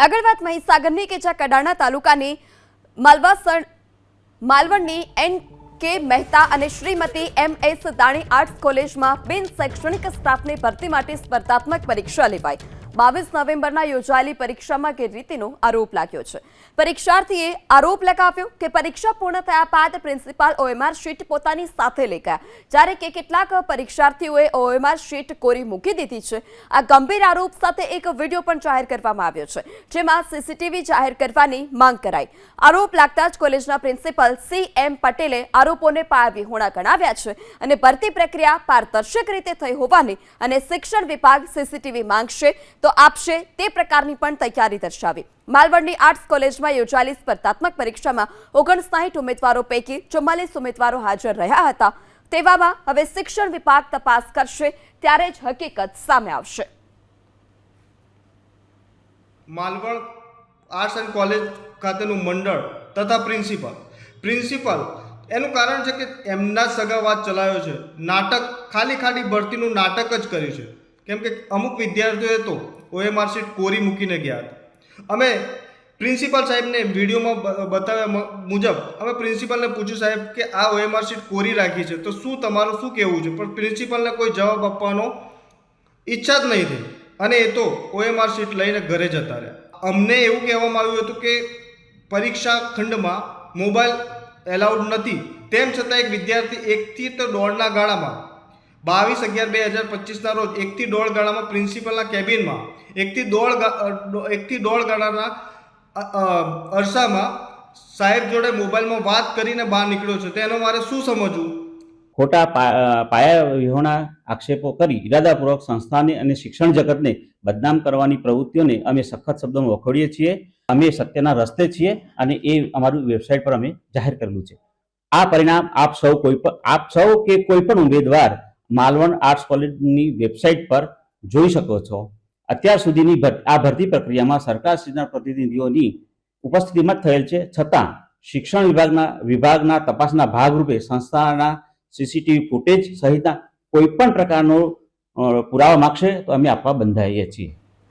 આગળ વાત મહીસાગરની કે જ્યાં કડાણા તાલુકાની માલવાસણ માલવણની એન કે મહેતા અને Shrimati M S Dani arts કોલેજમાં બિન શૈક્ષણિક સ્ટાફની ભરતી માટે સ્પર્ધાત્મક પરીક્ષા લેવાઈ. બાવીસ નવેમ્બરના યોજાયેલી પરીક્ષામાં ગેરરીતિનો આરોપ લાગ્યો છે. પરીક્ષાર્થીએ આરોપ લગાવ્યો કે પરીક્ષા પૂર્ણ થયા બાદ પ્રિન્સિપાલ ઓએમઆર શીટ પોતાની સાથે લઈ ગયા. જ્યારે કે કેટલાક પરીક્ષાર્થીઓએ ઓએમઆર શીટ કોરી મૂકી દીધી છે. આ ગંભીર આરોપ સાથે એક વીડિયો પણ જાહેર કરવામાં આવ્યો છે, જેમાં સીસીટીવી જાહેર કરવાની માંગ કરાઈ. આરોપ લાગતા જ કોલેજના પ્રિન્સિપલ સી એમ પટેલે આરોપોને પાયાવિહોણા ગણાવ્યા છે અને ભરતી પ્રક્રિયા પારદર્શક રીતે થઈ હોવાની અને શિક્ષણ વિભાગ સીસીટીવી માંગશે તો આપશે તે પ્રકારની પણ તૈયારી દર્શાવી. માલવણની આર્ટ્સ કોલેજમાં યોજાયેલી સ્પર્ધાત્મક પરીક્ષામાં ઓગણસાઠ ઉમેદવારો પૈકી ચુમ્માલીસ ઉમેદવારો હાજર રહ્યા હતા. તેવામાં હવે શિક્ષણ વિભાગ તપાસ કરશે, ત્યારે જ હકીકત સામે આવશે. માલવણ આર્ટ્સ એન્ડ કોલેજ ખાતેનું મંડળ તથા પ્રિન્સિપલ. પ્રિન્સિપલ, એનું કારણ છે કે એમના જ સગાવાદ ચલાવ્યો છે. નાટક, ખાલી ખાલી ભરતીનું નાટક જ કર્યું છે. કેમ કે અમુક વિદ્યાર્થીઓએ તો ઓએમઆર શીટ કોરી મૂકીને ગયા હતા. અમે પ્રિન્સિપલ સાહેબને વિડીયોમાં બતાવ્યા મુજબ અમે પ્રિન્સિપલને પૂછ્યું, સાહેબ, કે આ ઓએમઆર શીટ કોરી રાખી છે? તો શું તમારું, શું કહેવું છે? પણ પ્રિન્સિપલને કોઈ જવાબ આપવાનો ઈચ્છા જ નહીં થઈ. અને એ તો ઓએમઆર શીટ લઈને ઘરે જતા રહ્યા. અમને એવું કહેવામાં આવ્યું હતું કે પરીક્ષા ખંડમાં મોબાઈલ એલાઉડ નથી. તેમ છતાં એક વિદ્યાર્થી એકથી તો દોઢના ગાળામાં બાવીસ અગિયાર બે હજાર પચીસના રોજ એકથી દોઢ ગાળામાં પ્રિન્સિપલના કેબિનમાં, એકથી દોઢ એકથી દોઢ ગાળાના અરસામાં સાહેબ જોડે મોબાઈલમાં વાત કરીને બહાર નીકળ્યો છે. તેનો મારે શું સમજવું? ખોટા પાયા વિહોણા આક્ષેપો કરી ઇરાદાપૂર્વક સંસ્થાને અને શિક્ષણ જગતને બદનામ કરવાની પ્રવૃત્તિઓને અમે સખત શબ્દોમાં વખોડીએ છીએ, અમે સત્યના રસ્તે છીએ અને એ અમારું વેબસાઇટ પર અમે જાહેર કરેલું છે. આ પરિણામ આપ સૌ કોઈ પણ આપ સૌ કે કોઈ પણ ઉમેદવાર માલવણ આર્ટ્સ કોલેજની વેબસાઇટ પર જોઈ શકો છો. અત્યાર સુધીની આ ભરતી પ્રક્રિયામાં સરકારશ્રીના પ્રતિનિધિઓની ઉપસ્થિતિમાં થયેલ છે. છતાં, શિક્ષણ વિભાગના વિભાગના તપાસના ભાગરૂપે સંસ્થાના સીસીટીવી ફૂટેજ સહિતના કોઈ પણ પ્રકારનો પુરાવા માગશે તો અમે આપવા બંધાઈએ છીએ.